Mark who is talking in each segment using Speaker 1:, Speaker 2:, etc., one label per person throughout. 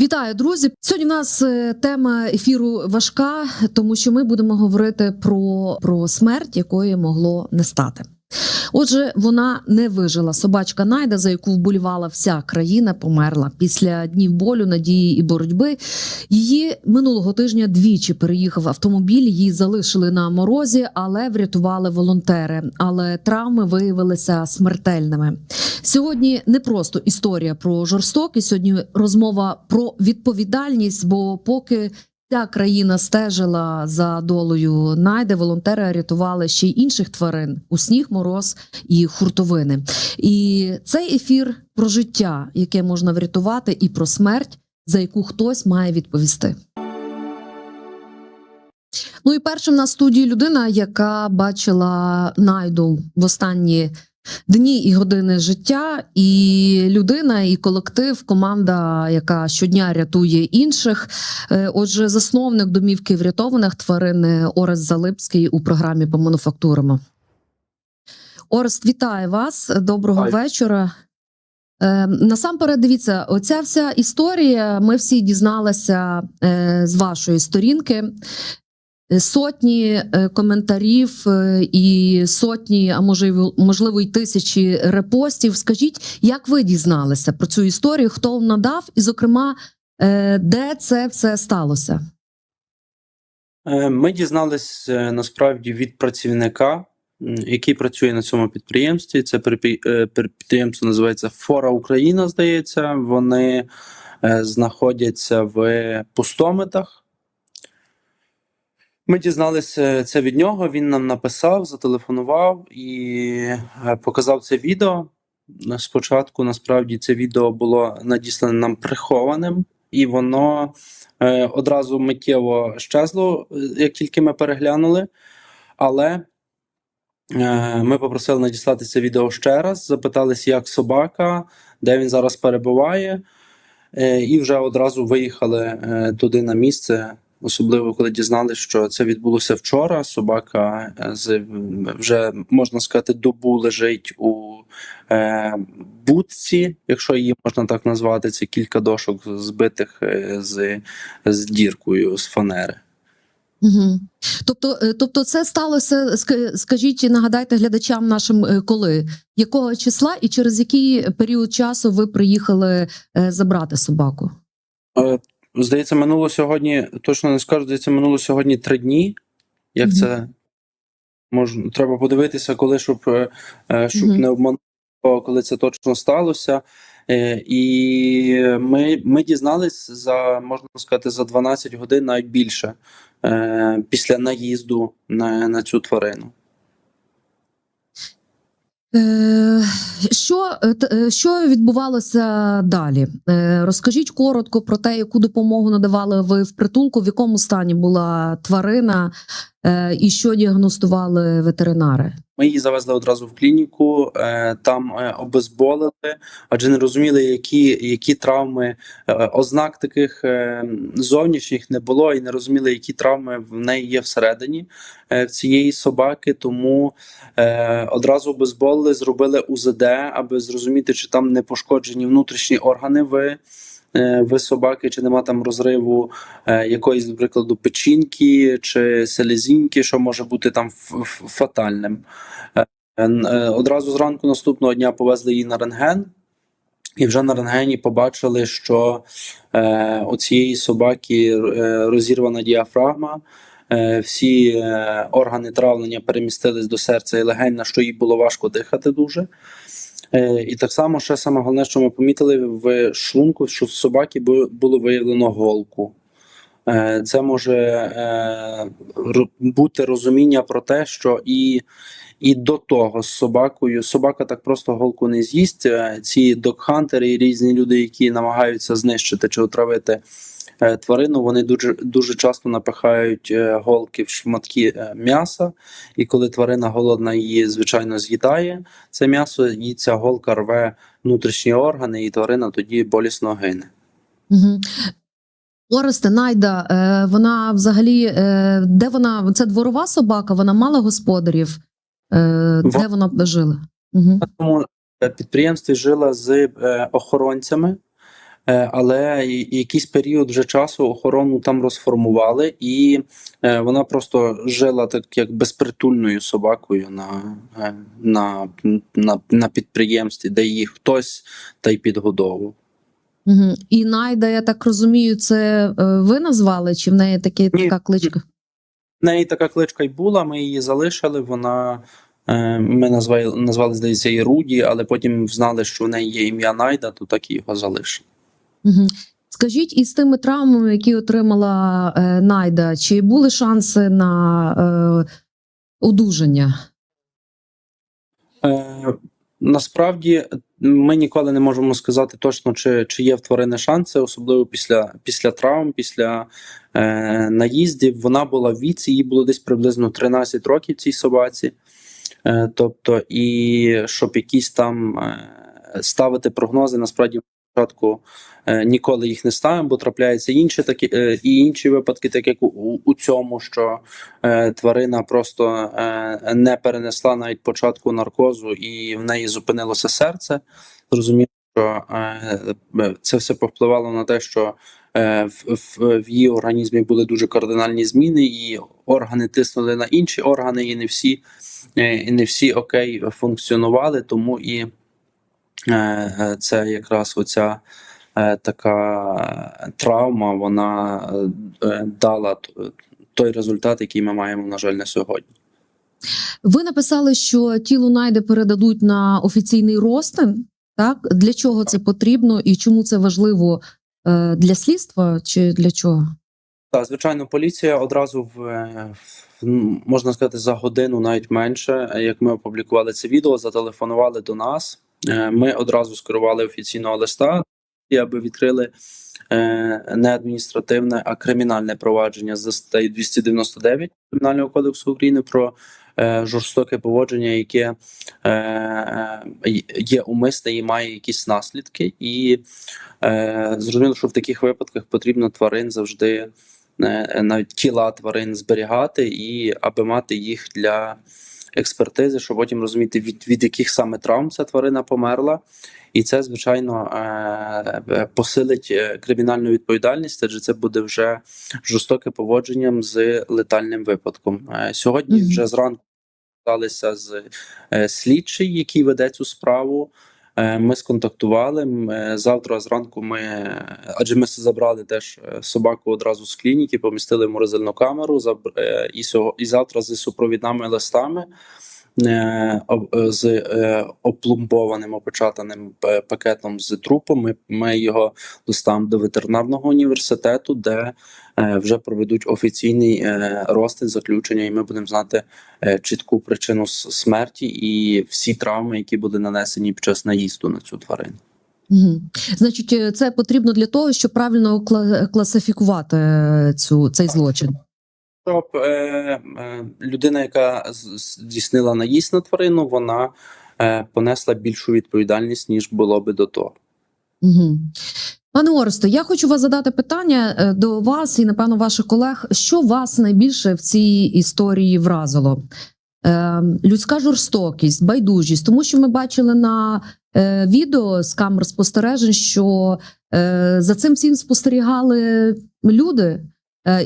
Speaker 1: Вітаю, друзі! Сьогодні у нас е, тема ефіру важка, тому що ми будемо говорити про, про смерть, якої могло не стати. Отже, вона не вижила. Собачка Найда, за яку вболівала вся країна, померла після днів болю, надії і боротьби. Її минулого тижня двічі переїхав автомобіль. Її залишили на морозі, але врятували волонтери. Але травми виявилися смертельними. Сьогодні не просто історія про жорстокість, сьогодні розмова про відповідальність. Бо поки ця країна стежила за долею найде, волонтери рятували ще й інших тварин у сніг, мороз і хуртовини. І цей ефір про життя, яке можна врятувати, і про смерть, за яку хтось має відповісти. Ну і першим на студії людина, яка бачила найду в останні дні і години життя, і людина, і колектив, команда, яка щодня рятує інших. Е, Отже, засновник домівки врятованих тварин е, Орест Залипський у програмі по мануфактурам. Орест, вітаю вас. Доброго
Speaker 2: Вітаю.
Speaker 1: вечора. Е, насамперед, дивіться, оця вся історія. Ми всі дізналися е, з вашої сторінки. Е, Сотні е, коментарів е, і сотні, а може можливо, й тисячі репостів. Скажіть, як ви дізналися про цю історію? Хто вам надав, і, зокрема, де це все сталося?
Speaker 2: Ми дізнались е, насправді від працівника, який працює на цьому підприємстві. Це підприємство називається Фора Україна. Здається, вони знаходяться в пустомитах. Ми дізналися це від нього. Він нам написав, зателефонував і е, показав це відео. Спочатку насправді це відео було надіслане нам прихованим, і воно е, одразу миттєво щезло, е, як тільки ми переглянули. Але е, ми попросили надіслати це відео ще раз, запитались, як собака, де він зараз перебуває, е, і вже одразу виїхали е, туди на місце. Особливо коли дізналися, що це відбулося вчора. Собака е, вже можна сказати, добу лежить у е, будці, якщо її можна так назвати. Це кілька дошок збитих е, з, з діркою з фанери.
Speaker 1: Угу. Тобто, тобто, це сталося, ск- скажіть, нагадайте глядачам нашим, коли, якого числа і через який період часу ви приїхали забрати собаку?
Speaker 2: Здається, минуло сьогодні, точно не скажу, здається, минуло сьогодні три дні. Як
Speaker 1: Мгм.
Speaker 2: це можна, треба подивитися, коли щоб, е, е, щоб
Speaker 1: Мгм.
Speaker 2: не обманути, коли це точно сталося. Е, І ми, ми дізнались за, можна сказати, за 12 годин, навіть більше, після наїзду на, на цю тварину.
Speaker 1: Що, е, е, що відбувалося далі? Е, розкажіть коротко про те, яку допомогу надавали ви в притулку, в якому стані була тварина і що діагностували ветеринари?
Speaker 2: Ми її завезли одразу в клініку, е, там е, обезболили, адже не розуміли, які, які травми, е, ознак таких е, зовнішніх не було, і не розуміли, які травми в неї є всередині е, цієї собаки. Тому е, одразу обезболили, зробили УЗД, аби зрозуміти, чи там не пошкоджені внутрішні органи в, е, в собаки, чи нема там розриву е, якоїсь, до печінки чи селезінки, що може бути там фатальним. Е, Одразу зранку наступного дня повезли її на рентген, і вже на рентгені побачили, що у цієї собаки розірвана діафрагма. Всі органи травлення перемістились до серця і легень, на що їй було важко дихати дуже. Е, і так само, ще саме головне, що ми помітили в шлунку, що в собаки було виявлено голку. Е, Це може е, бути розуміння про те, що і, і до того з собакою собака так просто голку не з'їсть. Е, Ці докхантери і різні люди, які намагаються знищити чи отравити е, тварину, вони дуже, дуже часто напихають е, голки в шматки м'яса. І коли тварина голодна її, звичайно, з'їдає це м'ясо, і ця голка рве внутрішні органи, і тварина тоді болісно гине.
Speaker 1: Угу. Оресте, Найда, вона взагалі, де вона? Це дворова собака, вона мала господарів. Е, де вона жила? Угу.
Speaker 2: На е, підприємстві жила з е, охоронцями. Е, Але якийсь період вже часу охорону там розформували, і вона просто жила так як безпритульною собакою на, на, на, на підприємстві, де її хтось та й підгодовував.
Speaker 1: Угу. І Найда, я так розумію, це ви назвали, чи в неї такі,
Speaker 2: Ні.
Speaker 1: така кличка?
Speaker 2: В неї така кличка й була, ми її залишили. Вона е, ми назвали, назвали здається, її Руді, але потім знали, що в неї є ім'я Найда, то так і його залишили.
Speaker 1: Угу. Скажіть, із тими травмами, які отримала е, Найда, чи були шанси на е, одужання?
Speaker 2: Е, насправді ми ніколи не можемо сказати точно, чи, чи є в тварини шанси, особливо після, після травм, після е, наїздів. Вона була в віці, їй було десь приблизно 13 років цій собаці. Е, тобто, і щоб якісь там е, ставити прогнози, насправді спочатку е, ніколи їх не ставимо, бо трапляються інші такі е, і інші випадки, так як у, у цьому, що е, тварина просто не перенесла навіть початку наркозу, і в неї зупинилося серце. Зрозуміло, що це все повпливало на те, що в, в, в її організмі були дуже кардинальні зміни, і органи тиснули на інші органи, і не всі, і не всі окей функціонували, тому і це якраз оця. е, Така травма вона е, дала той результат, який ми маємо, на жаль, на сьогодні.
Speaker 1: Ви написали, що тіло Найди передадуть на офіційний розтин. Так для чого це потрібно і чому це важливо е, для слідства чи для чого?
Speaker 2: Так, звичайно, поліція одразу в, е, можна сказати за годину, навіть менше, е, як ми опублікували це відео, зателефонували до нас. Е, Ми одразу скерували офіційного листа, аби відкрили е, не адміністративне, а кримінальне провадження за статтею 299 Кримінального кодексу України про е, жорстоке поводження, яке є умисне і має якісь наслідки. І зрозуміло, що в таких випадках потрібно тварин завжди навіть тіла тварин зберігати, і аби мати їх для експертизи, щоб потім розуміти, від, від яких саме травм ця тварина померла. І це, звичайно, е, е, посилить е, кримінальну відповідальність, адже це буде вже жорстоке поводженням з летальним випадком. Сьогодні Сьогодні
Speaker 1: Мгм.
Speaker 2: вже зранку сталися з слідчий, який веде цю справу. Е, Ми сконтактували. е, Завтра зранку ми, адже ми забрали теж е, собаку одразу з клініки, помістили в морозильну камеру е, і, завтра з супровідними листами е, е, з е, опломбованим опечатаним е, пакетом з трупом. Ми, його доставимо до ветеринарного університету, де е, вже проведуть офіційний е, розтин заключення, і ми будемо знати е, чітку причину смерті і всі травми, які були нанесені під час наїзду на цю тварину.
Speaker 1: Угу. Значить, е, це потрібно для того, щоб правильно кла- класифікувати е, цю цей злочин.
Speaker 2: Щоб е, е, людина, яка здійснила наїзд на тварину, вона е, понесла більшу відповідальність ніж було би до того.
Speaker 1: Угу. Пане Оресто, я хочу вас задати питання е, до вас і напевно ваших колег. Що вас найбільше в цій історії вразило? Е, людська жорстокість, байдужість, тому що ми бачили на е, відео з камер спостережень, що е, за цим всім спостерігали люди,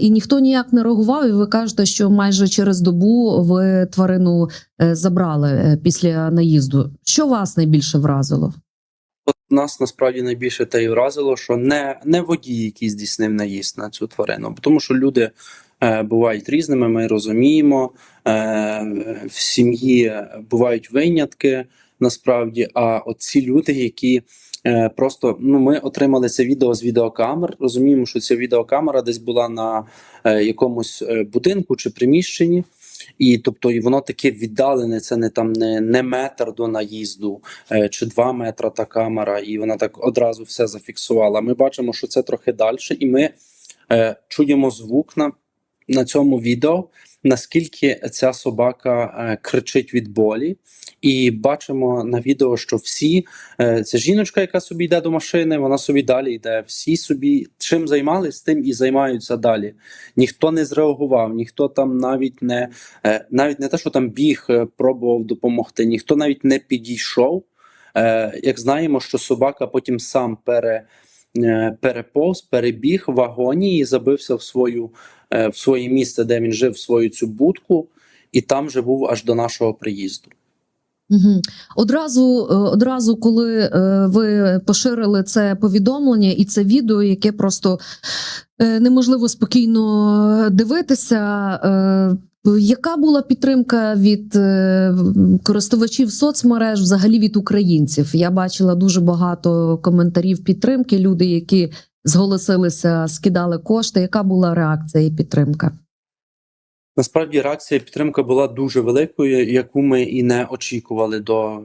Speaker 1: і ніхто ніяк не реагував. І ви кажете, що майже через добу ви тварину е, забрали е, після наїзду. Що вас найбільше вразило?
Speaker 2: От нас насправді найбільше те й вразило, що не, не водій, який здійснив наїзд на цю тварину, тому що люди е, бувають різними, ми розуміємо. Е, в сім'ї бувають винятки насправді. А от ці люди, які е, просто ну ми отримали це відео з відеокамер, розуміємо, що ця відеокамера десь була на е, якомусь е, будинку чи приміщенні. І тобто, і воно таке віддалене, це не там не, не метр до наїзду, е, чи два метра та камера, і вона так одразу все зафіксувала. Ми бачимо, що це трохи далі, і ми е, чуємо звук на, на цьому відео, наскільки ця собака е, кричить від болі. І бачимо на відео, що всі е, ця жіночка, яка собі йде до машини, вона собі далі йде. Всі собі чим займались, тим і займаються далі. Ніхто не зреагував, ніхто там навіть не е, навіть не те, що там біг, е, пробував допомогти, ніхто навіть не підійшов. Як знаємо, що собака потім сам пере, переповз, перебіг в агонії, і забився в свою е, в своє місце, де він жив, в свою цю будку, і там же був аж до нашого приїзду.
Speaker 1: Угу. Одразу, е, одразу, коли е, ви поширили це повідомлення і це відео, яке просто е, неможливо спокійно дивитися. Яка була підтримка від е, користувачів соцмереж, взагалі від українців? Я бачила дуже багато коментарів підтримки. Люди, які зголосилися, скидали кошти. Яка була реакція і підтримка?
Speaker 2: Насправді реакція підтримка була дуже великою, яку ми і не очікували. До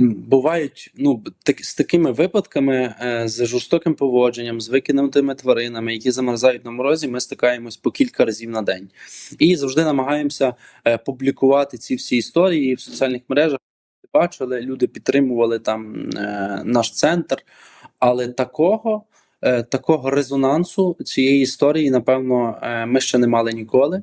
Speaker 2: бувають ну так з такими випадками, е, з жорстоким поводженням, з викинутими тваринами, які замерзають на морозі. Ми стикаємось по кілька разів на день, і завжди намагаємося е, публікувати ці всі історії в соціальних мережах. Бачили, люди підтримували там е, наш центр, але такого. Такого резонансу цієї історії, напевно, ми ще не мали ніколи.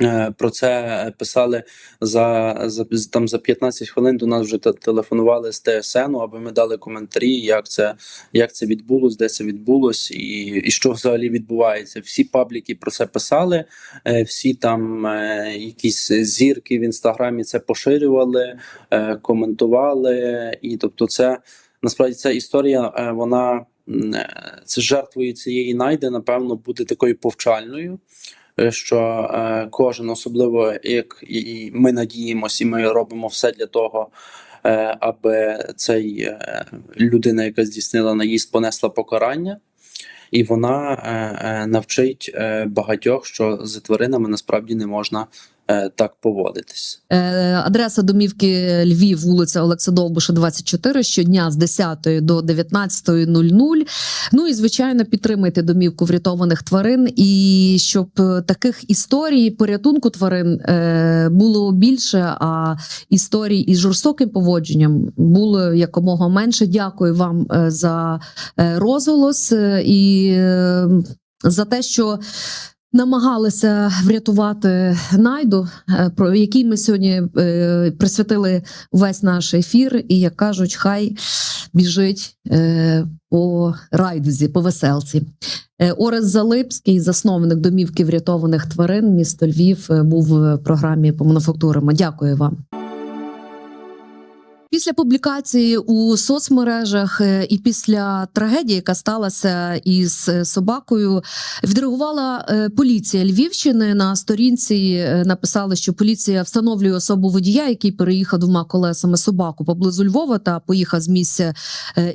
Speaker 2: Е, Про це писали за, за там за 15 хвилин. До нас вже те- телефонували з ТСН, аби ми дали коментарі, як це як це відбулось, де це відбулось, і, і що взагалі відбувається. Всі пабліки про це писали, е, всі там е, якісь зірки в інстаграмі це поширювали, коментували. І тобто, це насправді ця історія, вона це жертвою цієї найди, напевно, буде такою повчальною що е, кожен, особливо як і- ми надіємося, і ми робимо все для того, е, аби цей е, людина, яка здійснила наїзд, понесла покарання. І вона е, е, навчить е, багатьох, що з тваринами насправді не можна е, так поводитись.
Speaker 1: Е, Адреса домівки Львів, вулиця Олекса Довбуша, 24, щодня з 10 до 19.00. Ну і звичайно, підтримайте домівку врятованих тварин. І щоб е, таких історій порятунку тварин е, було більше, а історій із жорстоким поводженням було якомога менше. Дякую вам е, за е, розголос е, і е, за те, що. Намагалися врятувати найду, е, про який ми сьогодні е, присвятили весь наш ефір, і як кажуть, хай біжить е, по райдузі, по веселці. Орес Залипський, засновник домівки врятованих тварин, місто Львів, був в програмі по мануфактурам. Дякую вам. Після публікації у соцмережах е, і після трагедії, яка сталася із е, собакою, відреагувала е, поліція Львівщини. На сторінці написали, що поліція встановлює особу водія, який переїхав двома колесами собаку поблизу Львова та поїхав з місця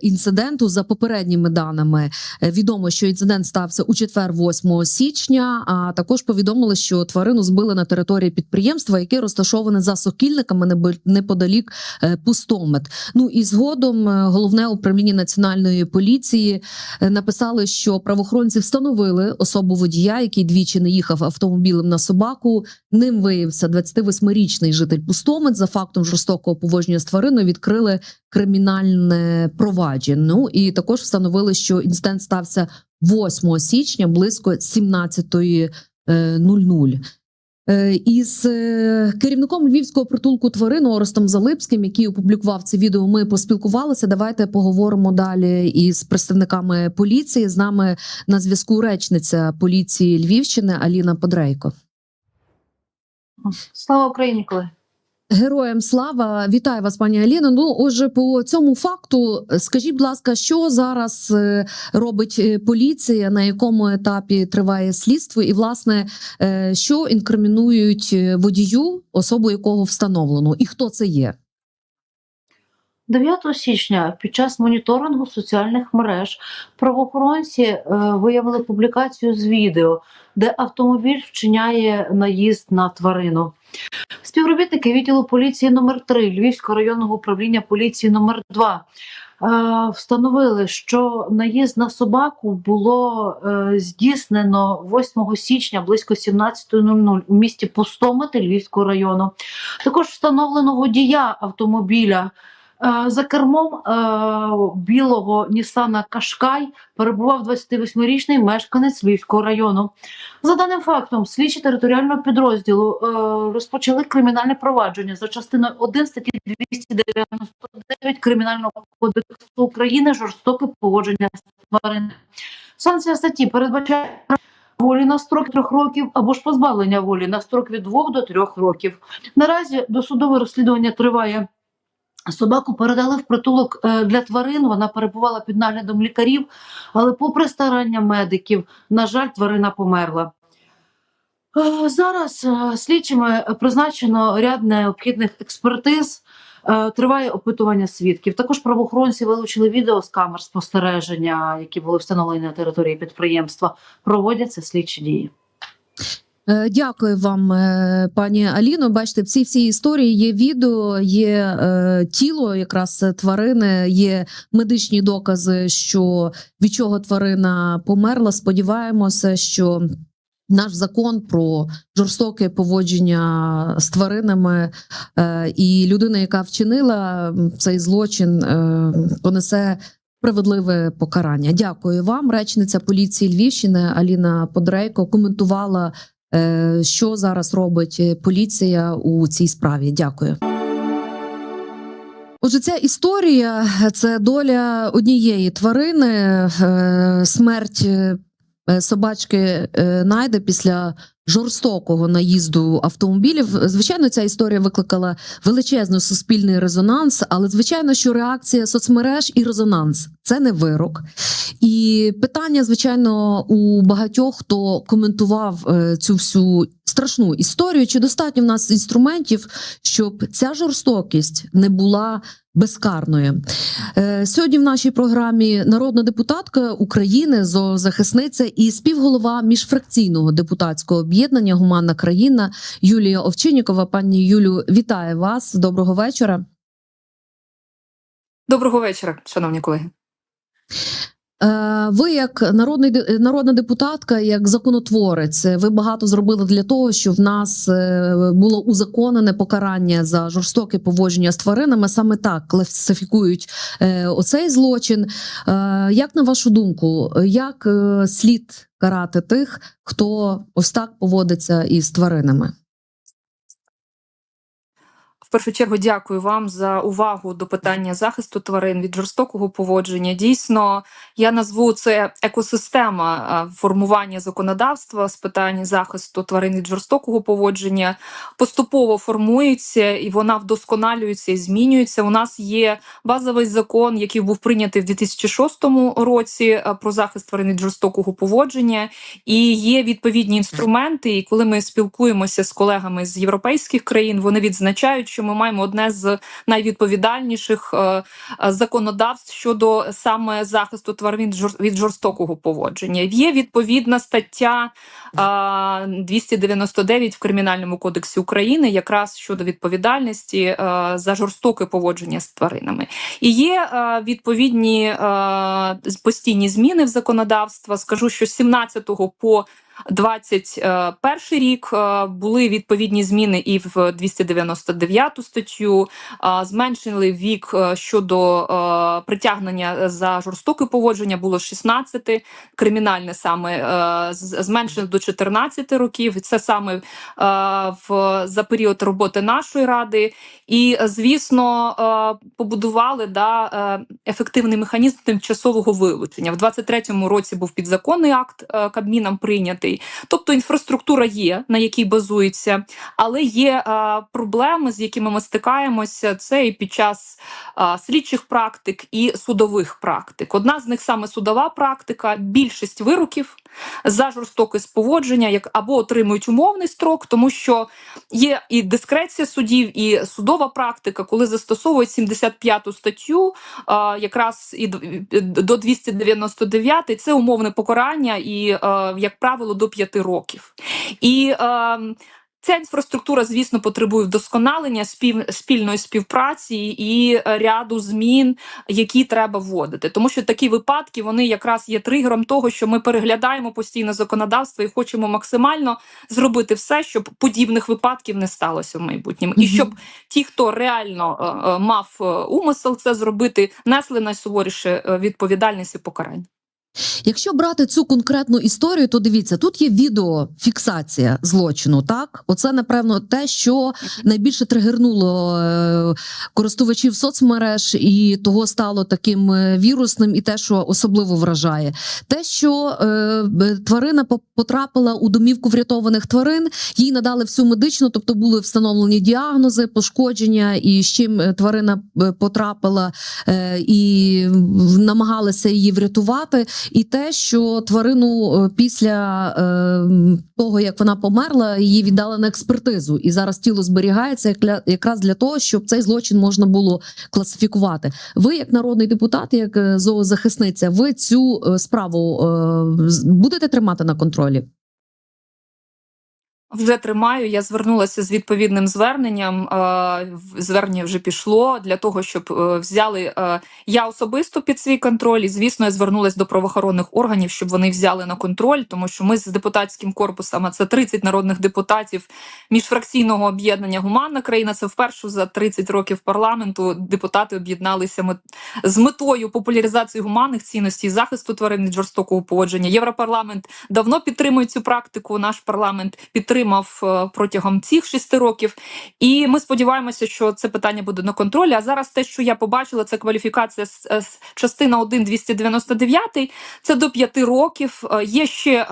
Speaker 1: інциденту. За попередніми даними відомо, що інцидент стався у четвер, 8 січня. А також повідомили, що тварину збили на території підприємства, яке розташоване за сокільниками неподалік е, Пустомет. Ну і згодом е, головне управління національної поліції е, написали, що правоохоронці встановили особу водія, який двічі не їхав автомобілем на собаку. Ним виявився 28-річний житель Пустомет. За фактом жорстокого поводження з твариною відкрили кримінальне провадження. Ну і також встановили, що інцидент стався 8 січня близько 17.00. Е, Із е, керівником львівського притулку тварин Орестом Залипським, який опублікував це відео, ми поспілкувалися. Давайте поговоримо далі із представниками поліції. З нами на зв'язку речниця поліції Львівщини Аліна Подрейко.
Speaker 3: Слава Україні, колеги.
Speaker 1: Героям слава, вітаю вас, пані Аліно. Ну, отже, по цьому факту, скажіть, будь ласка, що зараз е, робить е, поліція, на якому етапі триває слідство, і власне е, що інкримінують водію, особу якого встановлено, і хто це є?
Speaker 3: 9 січня під час моніторингу соціальних мереж правоохоронці виявили публікацію з відео, де автомобіль вчиняє наїзд на тварину. Співробітники відділу поліції номер 3 Львівського районного управління поліції номер 2 е, встановили, що наїзд на собаку було е, здійснено 8 січня близько 17.00 у місті Пустомити Львівського району. Також встановлено водія автомобіля. Е, За кермом е, білого Нісана Кашкай перебував 28-річний мешканець Львівського району. За даним фактом, слідчі територіального підрозділу е, розпочали кримінальне провадження за частиною 1 статті 299 Кримінального кодексу України жорстоке поводження з тварин. Санкція статті передбачає волі на строк трьох років або ж позбавлення волі на строк від двох до трьох років. Наразі досудове розслідування триває. Собаку передали в притулок е, для тварин. Вона перебувала під наглядом лікарів, але, попри старання медиків, на жаль, тварина померла. Е, Зараз е, слідчими призначено ряд необхідних експертиз. Триває опитування свідків. Також правоохоронці вилучили відео з камер спостереження, які були встановлені на території підприємства. Проводяться слідчі дії.
Speaker 1: Е, Дякую вам, е, пані Аліно. Бачите, в цій всій історії є відео, є е, тіло якраз тварини, є медичні докази, що від чого тварина померла. Сподіваємося, що наш закон про жорстоке поводження з тваринами е, і людина, яка вчинила цей злочин, е, понесе. Справедливе покарання. Дякую вам. Речниця поліції Львівщини Аліна Подрейко коментувала Що зараз робить е, поліція у цій справі? Дякую. Отже, ця історія це доля однієї тварини, е, смерть е, собачки е, Найде після жорстокого наїзду автомобілів. Звичайно, ця історія викликала величезний суспільний резонанс, але звичайно, що реакція соцмереж і резонанс це не вирок. І питання, звичайно, у багатьох, хто коментував е, цю всю страшну історію, чи достатньо в нас інструментів, щоб ця жорстокість не була безкарною. Е, Сьогодні в нашій програмі народна депутатка України, зоозахисниця і співголова міжфракційного депутатського об'єднання Гуманна країна Юлія Овчиннікова. Пані Юлю, вітаю вас. Доброго вечора.
Speaker 4: Доброго вечора, шановні колеги.
Speaker 1: Е, Ви, як народний народна депутатка, як законотворець, ви багато зробили для того, щоб в нас е, було узаконене покарання за жорстоке поводження з тваринами. Саме так класифікують е, оцей злочин. Як на вашу думку, як слід карати тих, хто ось так поводиться із тваринами?
Speaker 4: В першу чергу дякую вам за увагу до питання захисту тварин від жорстокого поводження. Дійсно, я назву це екосистема формування законодавства з питань захисту тварин від жорстокого поводження. Поступово формується і вона вдосконалюється і змінюється. У нас є базовий закон, який був прийнятий в 2006 році про захист тварин від жорстокого поводження, і є відповідні інструменти. І коли ми спілкуємося з колегами з європейських країн, вони відзначають, що ми маємо одне з найвідповідальніших е, е, законодавств щодо саме захисту тварин від жорстокого поводження. Є відповідна стаття е, 299 в Кримінальному кодексі України, якраз щодо відповідальності е, за жорстоке поводження з тваринами. І є е, відповідні е, постійні зміни в законодавства. Скажу, що з 17 по 21 рік е, були відповідні зміни і в 299 статтю. е, Зменшили вік е, щодо е, притягнення за жорстоке поводження було з 16, кримінальне саме е, зменшили до 14 років. Це саме е, в за період роботи нашої ради. І е, звісно, е, побудували да, е, ефективний механізм тимчасового вилучення. В 23-му році був підзаконний акт е, Кабміном прийнятий. Тобто інфраструктура є, на якій базується, але є е, проблеми, з якими ми стикаємося. Це і під час е, слідчих практик і судових практик. Одна з них саме судова практика. Більшість вироків за жорстоке споводження, як або отримують умовний строк, тому що є і дискреція судів, і судова практика, коли застосовують 75 статтю, е, якраз і до 299, це умовне покарання, і, е, як правило, до 5 років. І е, Ця інфраструктура, звісно, потребує вдосконалення спів, спільної співпраці і е, ряду змін, які треба вводити. Тому що такі випадки вони якраз є тригером того, що ми переглядаємо постійно законодавство і хочемо максимально зробити все, щоб подібних випадків не сталося в майбутньому, і щоб ті, хто реально е, е, мав умисел це зробити, несли найсуворіше відповідальність і покарання.
Speaker 1: Якщо брати цю конкретну історію, то дивіться, тут є відеофіксація злочину. Так, оце напевно те, що найбільше тригернуло е, користувачів соцмереж, і того стало таким е, вірусним, і те, що особливо вражає, те, що е, тварина по- потрапила у домівку врятованих тварин, їй надали всю медичну, тобто були встановлені діагнози, пошкодження, і з чим е, тварина потрапила, е, і намагалися її врятувати. І те, що тварину е, після е, того, як вона померла, її віддали на експертизу, і зараз тіло зберігається якраз для того, щоб цей злочин можна було класифікувати. Ви, як народний депутат, як е, зоозахисниця, ви цю справу будете тримати на контролі?
Speaker 4: Вже тримаю. Я звернулася з відповідним зверненням. е, Звернення вже пішло для того, щоб е, взяли е, я особисто під свій контроль. І звісно, я звернулася до правоохоронних органів, щоб вони взяли на контроль, тому що ми з депутатським корпусом, а це 30 народних депутатів міжфракційного об'єднання Гуманна країна. Це вперше за 30 років парламенту депутати об'єдналися з метою популяризації гуманних цінностей, захисту тварин від жорстокого поводження. Європарламент давно підтримує цю практику. Наш парламент підтримав е, протягом цих шести років. І ми сподіваємося, що це питання буде на контролі. А зараз те, що я побачила, це кваліфікація з, з частина 1 299, це до 5 років. Е, Є ще, е,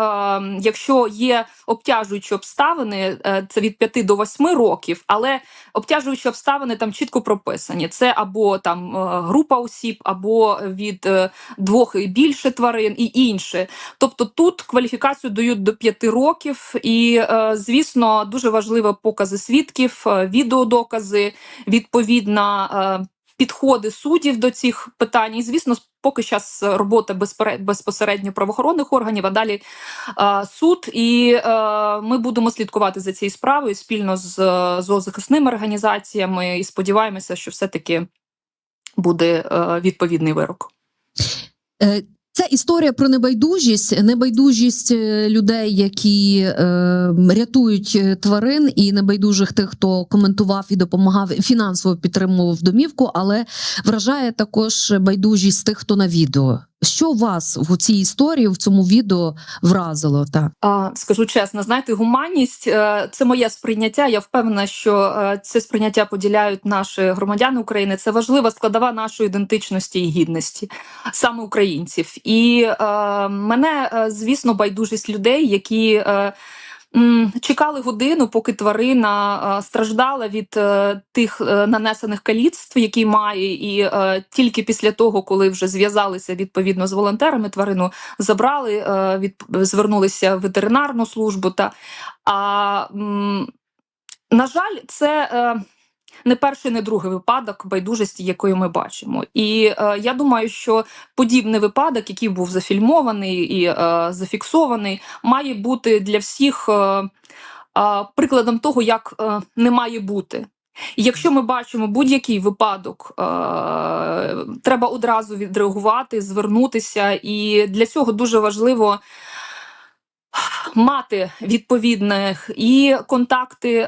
Speaker 4: якщо є обтяжуючі обставини, е, це від 5 до 8 років, але обтяжуючі обставини там чітко прописані. Це або там е, група осіб, або від е, двох і більше тварин, і інше. Тобто тут кваліфікацію дають до 5 років, і е, звісно, дуже важливі покази свідків, е, відеодокази, відповідно. е, Підходи суддів до цих питань, і звісно, поки зараз робота безпере- безпосередньо правоохоронних органів, а далі е, суд. І е, ми будемо слідкувати за цією справою спільно з е, зоозахисними організаціями, і сподіваємося, що все-таки буде е, відповідний вирок.
Speaker 1: Це історія про небайдужість, небайдужість е, людей, які е, рятують е, тварин, і небайдужих тих, хто коментував і допомагав фінансово підтримував домівку, але вражає також байдужість тих, хто на відео. Що вас в цій історії, в цьому відео вразило? Так.
Speaker 4: Скажу чесно, знаєте, гуманність е, це моє сприйняття. Я впевнена, що е, це сприйняття поділяють наші громадяни України. Це важлива складова нашої ідентичності і гідності, саме українців. І е, мене, е, звісно, байдужість людей, які. Е, Чекали годину, поки тварина е, страждала від е, тих е, нанесених каліцтв, які має, і тільки після того, коли вже зв'язалися відповідно з волонтерами, тварину забрали, від, звернулися в ветеринарну службу. Та, а, на жаль, це не перший, не другий випадок байдужості, якої ми бачимо. І е, я думаю, що подібний випадок, який був зафільмований і е, зафіксований, має бути для всіх е, е, прикладом того, як е, не має бути. Якщо ми бачимо будь-який випадок, е, треба одразу відреагувати, звернутися, і для цього дуже важливо мати відповідних і контакти е,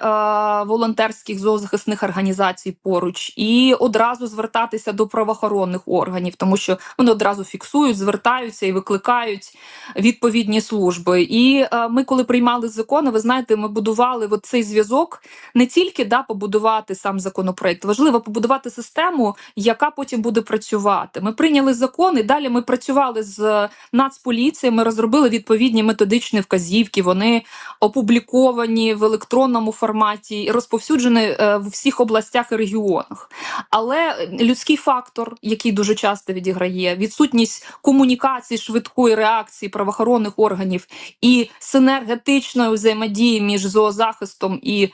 Speaker 4: волонтерських зоозахисних організацій поруч, і одразу звертатися до правоохоронних органів, тому що вони одразу фіксують, звертаються і викликають відповідні служби. І е, ми, коли приймали закони, ви знаєте, ми будували от цей зв'язок не тільки да побудувати сам законопроект, важливо побудувати систему, яка потім буде працювати. Ми прийняли закон, і далі ми працювали з Нацполіцією, ми розробили відповідні методичні вказівки. Вони опубліковані в електронному форматі розповсюджені е, в всіх областях і регіонах. Але людський фактор, який дуже часто відіграє, відсутність комунікації, швидкої реакції правоохоронних органів і синергетичної взаємодії між зоозахистом і е,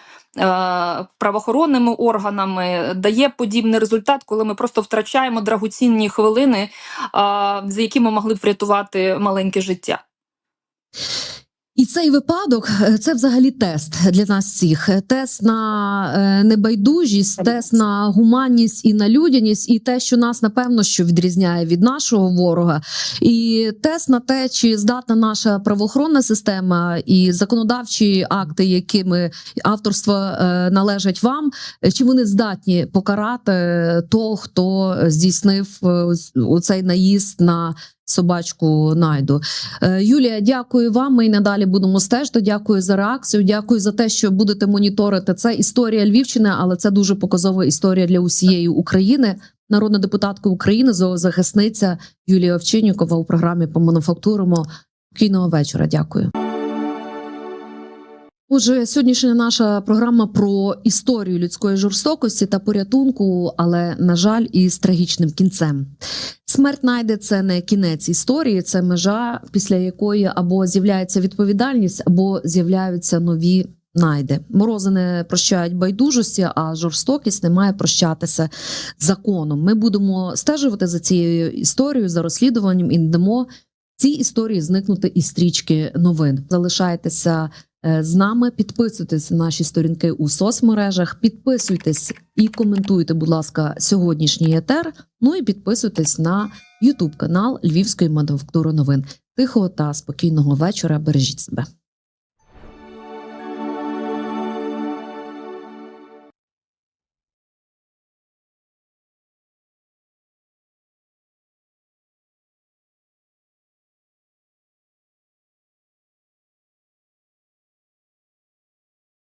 Speaker 4: правоохоронними органами дає подібний результат, коли ми просто втрачаємо драгоцінні хвилини, за які ми могли б врятувати маленьке життя.
Speaker 1: І цей випадок е, це взагалі тест для нас всіх. Е, Тест на е, небайдужість, тест на гуманність і на людяність, і те, що нас напевно що відрізняє від нашого ворога, і тест на те, чи здатна наша правоохоронна система і законодавчі акти, якими авторство належать вам, чи вони здатні покарати того, хто здійснив оцей наїзд на собачку найду. Е, Юлія, дякую вам. Ми й надалі будемо стежити. Дякую за реакцію. Дякую за те, що будете моніторити. Це історія Львівщини, але це дуже показова історія для усієї України. Народна депутатка України, зоозахисниця Юлія Овчинюкова у програмі по мануфактуримо. Кійного вечора. Дякую. Отже, сьогоднішня наша програма про історію людської жорстокості та порятунку, але на жаль, із трагічним кінцем. Смерть найде це не кінець історії, це межа, після якої або з'являється відповідальність, або з'являються нові найди. Морози не прощають байдужості, а жорстокість не має прощатися законом. Ми будемо стежувати за цією історією, за розслідуванням і не дамо цій історії зникнути із стрічки новин. Залишайтеся з нами, підписуйтесь на наші сторінки у соцмережах, підписуйтесь і коментуйте, будь ласка, сьогоднішній етер. Ну і підписуйтесь на Ютуб канал Львівської мануфактури новин. Тихого та спокійного вечора. Бережіть себе.